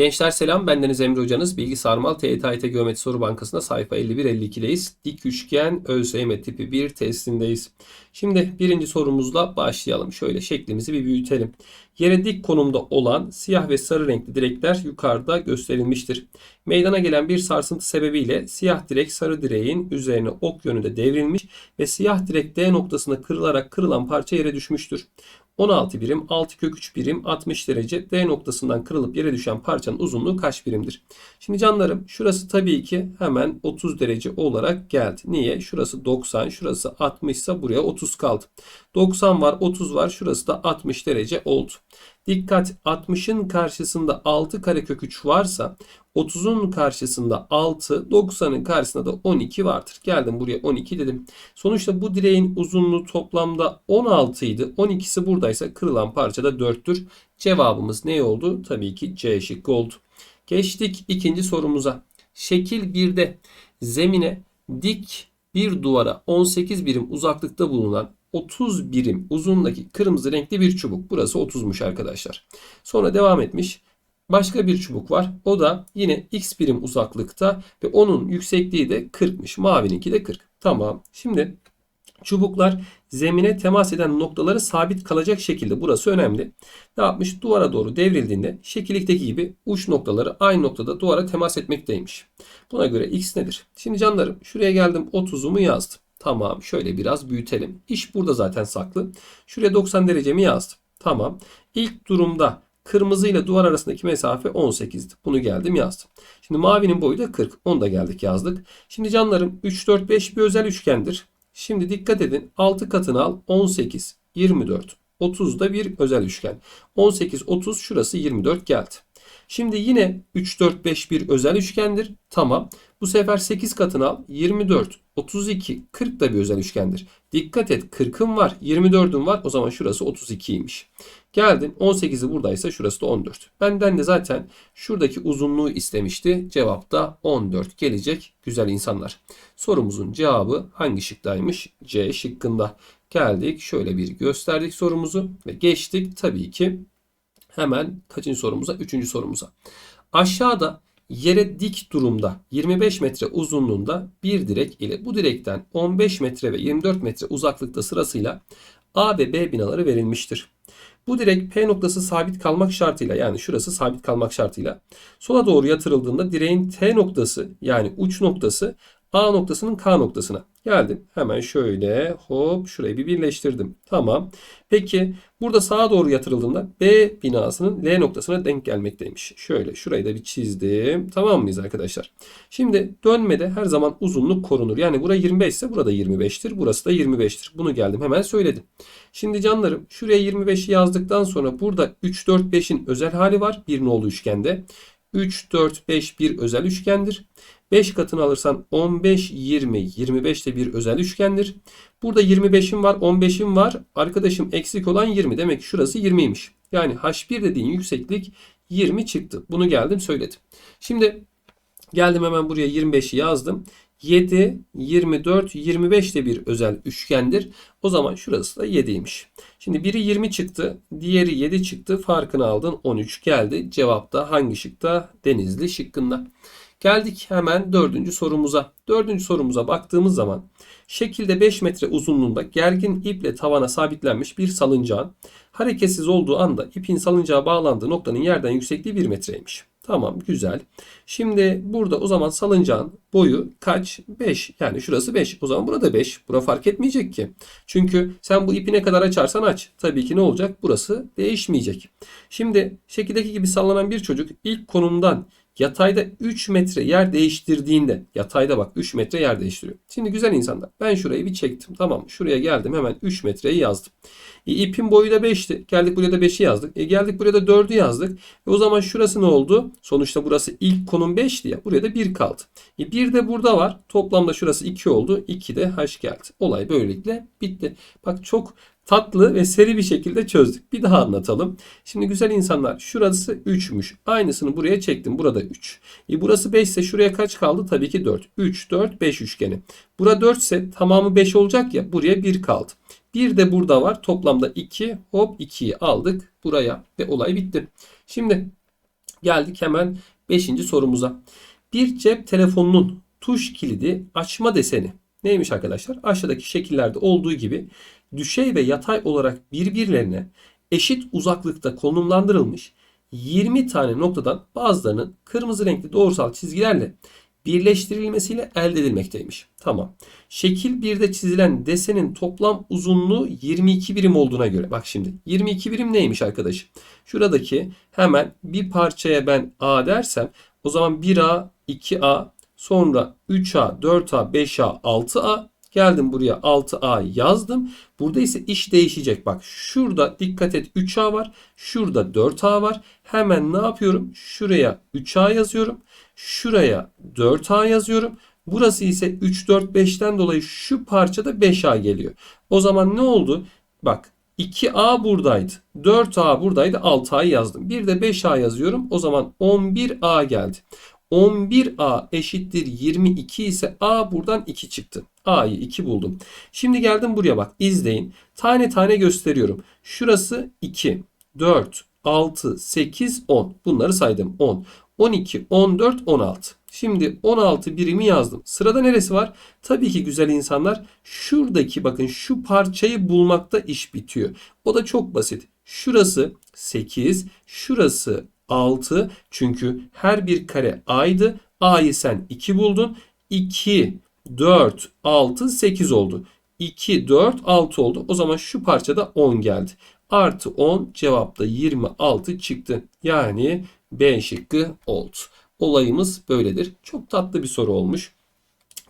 Gençler selam bendeniz Emre Hocanız. Bilgi Sarmal TYT Geometri Soru Bankası'nda sayfa 51-52'deyiz. Dik üçgen ÖSYM tipi 1 testindeyiz. Şimdi birinci sorumuzla başlayalım. Şöyle şeklimizi bir büyütelim. Yere dik konumda olan siyah ve sarı renkli direkler yukarıda gösterilmiştir. Meydana gelen bir sarsıntı sebebiyle siyah direk sarı direğin üzerine ok yönünde devrilmiş ve siyah direk D noktasına kırılarak kırılan parça yere düşmüştür. 16 birim 6 kök 3 birim 60 derece D noktasından kırılıp yere düşen parçanın uzunluğu kaç birimdir? Şimdi canlarım şurası tabii ki hemen 30 derece olarak geldi. Niye? Şurası 90 şurası 60 ise buraya 30 kaldı. 90 var 30 var şurası da 60 derece oldu. Dikkat 60'ın karşısında 6 karekök 3 varsa 30'un karşısında 6, 90'ın karşısında da 12 vardır. Geldim buraya 12 dedim. Sonuçta bu direğin uzunluğu toplamda 16 idi. 12'si buradaysa kırılan parça da 4'tür. Cevabımız ne oldu? Tabii ki C şıkkı oldu. Geçtik ikinci sorumuza. Şekil 1'de zemine dik bir duvara 18 birim uzaklıkta bulunan 30 birim uzundaki kırmızı renkli bir çubuk. Burası 30'muş arkadaşlar. Sonra devam etmiş. Başka bir çubuk var. O da yine x birim uzaklıkta ve onun yüksekliği de 40'mış. Mavininki de 40. Tamam. Şimdi çubuklar zemine temas eden noktaları sabit kalacak şekilde burası önemli. Ne yapmış? Duvara doğru devrildiğinde şekildeki gibi uç noktaları aynı noktada duvara temas etmekteymiş. Buna göre x nedir? Şimdi canlarım şuraya geldim 30'umu yazdım. Tamam şöyle biraz büyütelim. İş burada zaten saklı. Şuraya 90 derecemi yazdım. Tamam. İlk durumda kırmızı ile duvar arasındaki mesafe 18'di. Bunu geldim yazdım. Şimdi mavinin boyu da 40. Onu da geldik yazdık. Şimdi canlarım 3, 4, 5 bir özel üçgendir. Şimdi dikkat edin. 6 katını al. 18, 24, 30 da bir özel üçgen. 18, 30 şurası 24 geldi. Şimdi yine 3, 4, 5 bir özel üçgendir. Tamam. Bu sefer 8 katını al. 24, 32, 40 da bir özel üçgendir. Dikkat et 40'ın var, 24'ün var. O zaman şurası 32'ymiş. Geldin 18'i buradaysa şurası da 14. Benden de zaten şuradaki uzunluğu istemişti. Cevap da 14 gelecek güzel insanlar. Sorumuzun cevabı hangi şıktaymış? C şıkkında. Geldik şöyle bir gösterdik sorumuzu ve geçtik tabii ki hemen kaçıncı sorumuza? Üçüncü sorumuza. Aşağıda yere dik durumda 25 metre uzunluğunda bir direk ile bu direkten 15 metre ve 24 metre uzaklıkta sırasıyla A ve B binaları verilmiştir. Bu direk P noktası sabit kalmak şartıyla yani şurası sabit kalmak şartıyla sola doğru yatırıldığında direğin T noktası yani uç noktası A noktasının K noktasına. Geldim. Hemen şöyle hop şurayı bir birleştirdim. Tamam. Peki burada sağa doğru yatırıldığında B binasının L noktasına denk gelmekteymiş. Şöyle şurayı da bir çizdim. Tamam mıyız arkadaşlar? Şimdi dönmede her zaman uzunluk korunur. Yani bura 25 ise burada 25'tir. Burası da 25'tir. Bunu geldim hemen söyledim. Şimdi canlarım şuraya 25'i yazdıktan sonra burada 3, 4, 5'in özel hali var. Bir nolu üçgende. 3, 4, 5 bir özel üçgendir. 5 katını alırsan 15, 20, 25 de bir özel üçgendir. Burada 25'im var, 15'im var. Arkadaşım eksik olan 20. Demek ki şurası 20'ymiş. Yani H1 dediğin yükseklik 20 çıktı. Bunu geldim söyledim. Şimdi geldim hemen buraya 25'i yazdım. 7, 24, 25 de bir özel üçgendir. O zaman şurası da 7'ymiş. Şimdi biri 20 çıktı, diğeri 7 çıktı. Farkını aldın 13 geldi. Cevap da hangi şıkta? Denizli şıkkında. Geldik hemen dördüncü sorumuza. Dördüncü sorumuza baktığımız zaman şekilde 5 metre uzunluğunda gergin iple tavana sabitlenmiş bir salıncağın hareketsiz olduğu anda ipin salıncağa bağlandığı noktanın yerden yüksekliği 1 metreymiş. Tamam güzel. Şimdi burada o zaman salıncağın boyu kaç? 5. Yani şurası 5. O zaman burada 5. Bura fark etmeyecek ki. Çünkü sen bu ipi ne kadar açarsan aç. Tabii ki ne olacak? Burası değişmeyecek. Şimdi şekildeki gibi sallanan bir çocuk ilk konumdan Yatayda 3 metre yer değiştirdiğinde yatayda bak 3 metre yer değiştiriyor. Şimdi güzel insanlar ben şurayı bir çektim. Tamam şuraya geldim hemen 3 metreyi yazdım. E, ipin boyu da 5'ti. Geldik buraya da 5'i yazdık. E, geldik buraya da 4'ü yazdık. E, o zaman şurası ne oldu? Sonuçta burası ilk konum 5'ti ya. Buraya da 1 kaldı. E, 1 de burada var. Toplamda şurası 2 oldu. 2 de h geldi. Olay böylelikle bitti. Bak çok tatlı ve seri bir şekilde çözdük. Bir daha anlatalım. Şimdi güzel insanlar şurası 3'müş. Aynısını buraya çektim. Burada 3. E burası 5 ise şuraya kaç kaldı? Tabii ki 4. 3, 4, 5 üçgeni. Bura 4 ise tamamı 5 olacak ya. Buraya 1 kaldı. Bir de burada var. Toplamda 2. Hop 2'yi aldık buraya ve olay bitti. Şimdi Geldik hemen 5. sorumuza. Bir cep telefonunun tuş kilidi açma deseni neymiş arkadaşlar? Aşağıdaki şekillerde olduğu gibi düşey ve yatay olarak birbirlerine eşit uzaklıkta konumlandırılmış 20 tane noktadan bazılarının kırmızı renkli doğrusal çizgilerle birleştirilmesiyle elde edilmekteymiş. Tamam. Şekil 1'de çizilen desenin toplam uzunluğu 22 birim olduğuna göre. Bak şimdi 22 birim neymiş arkadaşım? Şuradaki hemen bir parçaya ben A dersem o zaman 1A, 2A, sonra 3A, 4A, 5A, 6A Geldim buraya 6A yazdım. Burada ise iş değişecek. Bak şurada dikkat et 3A var. Şurada 4A var. Hemen ne yapıyorum? Şuraya 3A yazıyorum. Şuraya 4A yazıyorum. Burası ise 3, 4, 5'ten dolayı şu parçada 5A geliyor. O zaman ne oldu? Bak 2A buradaydı. 4A buradaydı. 6A'yı yazdım. Bir de 5A yazıyorum. O zaman 11A geldi. 11A eşittir 22 ise A buradan 2 çıktı. A'yı 2 buldum. Şimdi geldim buraya bak izleyin. Tane tane gösteriyorum. Şurası 2, 4, 6, 8, 10. Bunları saydım. 10, 12, 14, 16. Şimdi 16 birimi yazdım. Sırada neresi var? Tabii ki güzel insanlar şuradaki bakın şu parçayı bulmakta iş bitiyor. O da çok basit. Şurası 8, şurası 6. Çünkü her bir kare A'ydı. A'yı sen 2 buldun. 2, 4, 6, 8 oldu. 2, 4, 6 oldu. O zaman şu parçada 10 geldi. Artı 10 cevapta 26 çıktı. Yani B şıkkı oldu. Olayımız böyledir. Çok tatlı bir soru olmuş.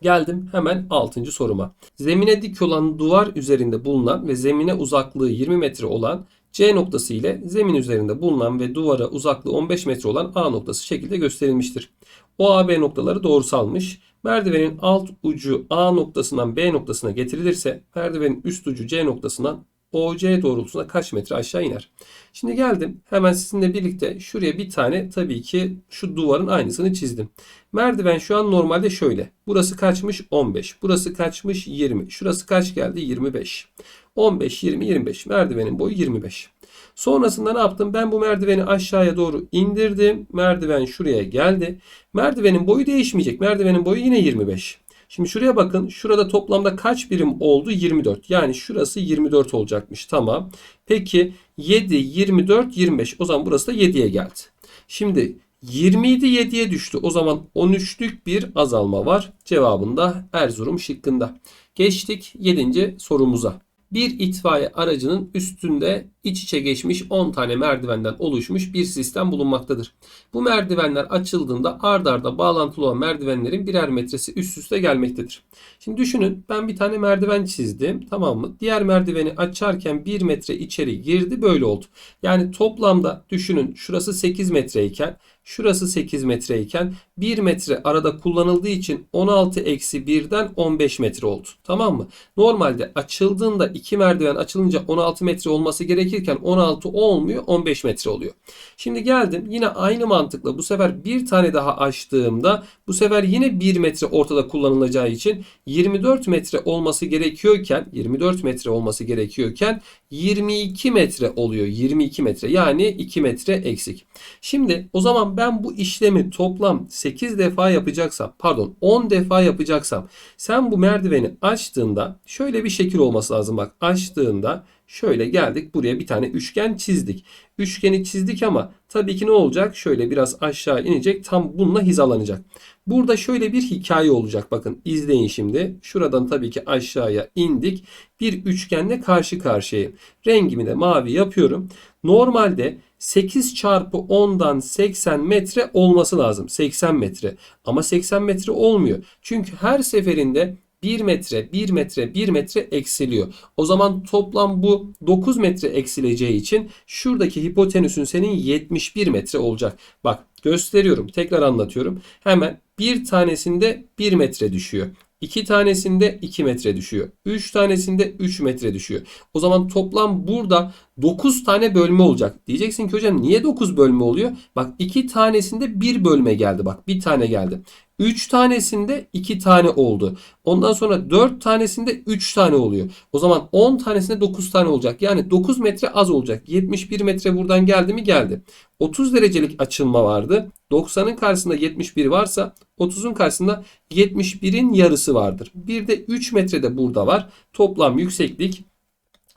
Geldim hemen 6. soruma. Zemine dik olan duvar üzerinde bulunan ve zemine uzaklığı 20 metre olan C noktası ile zemin üzerinde bulunan ve duvara uzaklığı 15 metre olan A noktası şekilde gösterilmiştir. O AB noktaları doğrusalmış. Merdivenin alt ucu A noktasından B noktasına getirilirse merdivenin üst ucu C noktasından OC doğrultusuna kaç metre aşağı iner? Şimdi geldim hemen sizinle birlikte şuraya bir tane tabii ki şu duvarın aynısını çizdim. Merdiven şu an normalde şöyle. Burası kaçmış? 15. Burası kaçmış? 20. Şurası kaç geldi? 25. 15, 20, 25. Merdivenin boyu 25. Sonrasında ne yaptım? Ben bu merdiveni aşağıya doğru indirdim. Merdiven şuraya geldi. Merdivenin boyu değişmeyecek. Merdivenin boyu yine 25. Şimdi şuraya bakın. Şurada toplamda kaç birim oldu? 24. Yani şurası 24 olacakmış. Tamam. Peki 7, 24, 25. O zaman burası da 7'ye geldi. Şimdi 27 7'ye düştü. O zaman 13'lük bir azalma var. Cevabında Erzurum şıkkında. Geçtik 7. sorumuza. Bir itfaiye aracının üstünde iç içe geçmiş 10 tane merdivenden oluşmuş bir sistem bulunmaktadır. Bu merdivenler açıldığında ard arda bağlantılı olan merdivenlerin birer metresi üst üste gelmektedir. Şimdi düşünün ben bir tane merdiven çizdim tamam mı? Diğer merdiveni açarken 1 metre içeri girdi böyle oldu. Yani toplamda düşünün şurası 8 metreyken Şurası 8 metreyken 1 metre arada kullanıldığı için 16 eksi 1'den 15 metre oldu. Tamam mı? Normalde açıldığında 2 merdiven açılınca 16 metre olması gerekirken 16 olmuyor 15 metre oluyor. Şimdi geldim yine aynı mantıkla bu sefer bir tane daha açtığımda bu sefer yine 1 metre ortada kullanılacağı için 24 metre olması gerekiyorken 24 metre olması gerekiyorken 22 metre oluyor. 22 metre yani 2 metre eksik. Şimdi o zaman ben bu işlemi toplam 8 defa yapacaksam pardon 10 defa yapacaksam sen bu merdiveni açtığında şöyle bir şekil olması lazım. Bak açtığında şöyle geldik buraya bir tane üçgen çizdik. Üçgeni çizdik ama tabii ki ne olacak? Şöyle biraz aşağı inecek tam bununla hizalanacak. Burada şöyle bir hikaye olacak. Bakın izleyin şimdi. Şuradan tabii ki aşağıya indik. Bir üçgenle karşı karşıyayım. Rengimi de mavi yapıyorum. Normalde 8 çarpı 10'dan 80 metre olması lazım. 80 metre. Ama 80 metre olmuyor. Çünkü her seferinde 1 metre, 1 metre, 1 metre eksiliyor. O zaman toplam bu 9 metre eksileceği için şuradaki hipotenüsün senin 71 metre olacak. Bak gösteriyorum. Tekrar anlatıyorum. Hemen bir tanesinde 1 metre düşüyor. 2 tanesinde 2 metre düşüyor. 3 tanesinde 3 metre düşüyor. O zaman toplam burada 9 tane bölme olacak. Diyeceksin ki hocam niye 9 bölme oluyor? Bak 2 tanesinde 1 bölme geldi. Bak bir tane geldi. 3 tanesinde 2 tane oldu. Ondan sonra 4 tanesinde 3 tane oluyor. O zaman 10 tanesinde 9 tane olacak. Yani 9 metre az olacak. 71 metre buradan geldi mi? Geldi. 30 derecelik açılma vardı. 90'ın karşısında 71 varsa 30'un karşısında 71'in yarısı vardır. Bir de 3 metrede burada var. Toplam yükseklik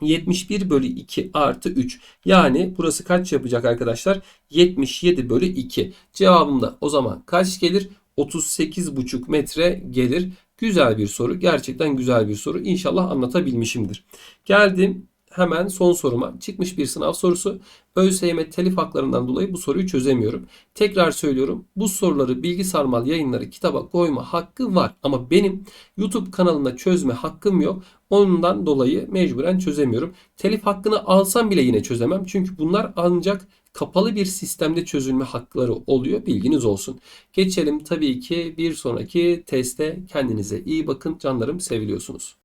71 bölü 2 artı 3. Yani burası kaç yapacak arkadaşlar? 77 bölü 2. Cevabım da o zaman kaç gelir? 38,5 metre gelir. Güzel bir soru. Gerçekten güzel bir soru. İnşallah anlatabilmişimdir. Geldim hemen son soruma. Çıkmış bir sınav sorusu. ÖSYM telif haklarından dolayı bu soruyu çözemiyorum. Tekrar söylüyorum. Bu soruları Bilgi Sarmal yayınları kitaba koyma hakkı var. Ama benim YouTube kanalında çözme hakkım yok. Ondan dolayı mecburen çözemiyorum. Telif hakkını alsam bile yine çözemem. Çünkü bunlar ancak kapalı bir sistemde çözülme hakları oluyor. Bilginiz olsun. Geçelim tabii ki bir sonraki teste. Kendinize iyi bakın. Canlarım seviliyorsunuz.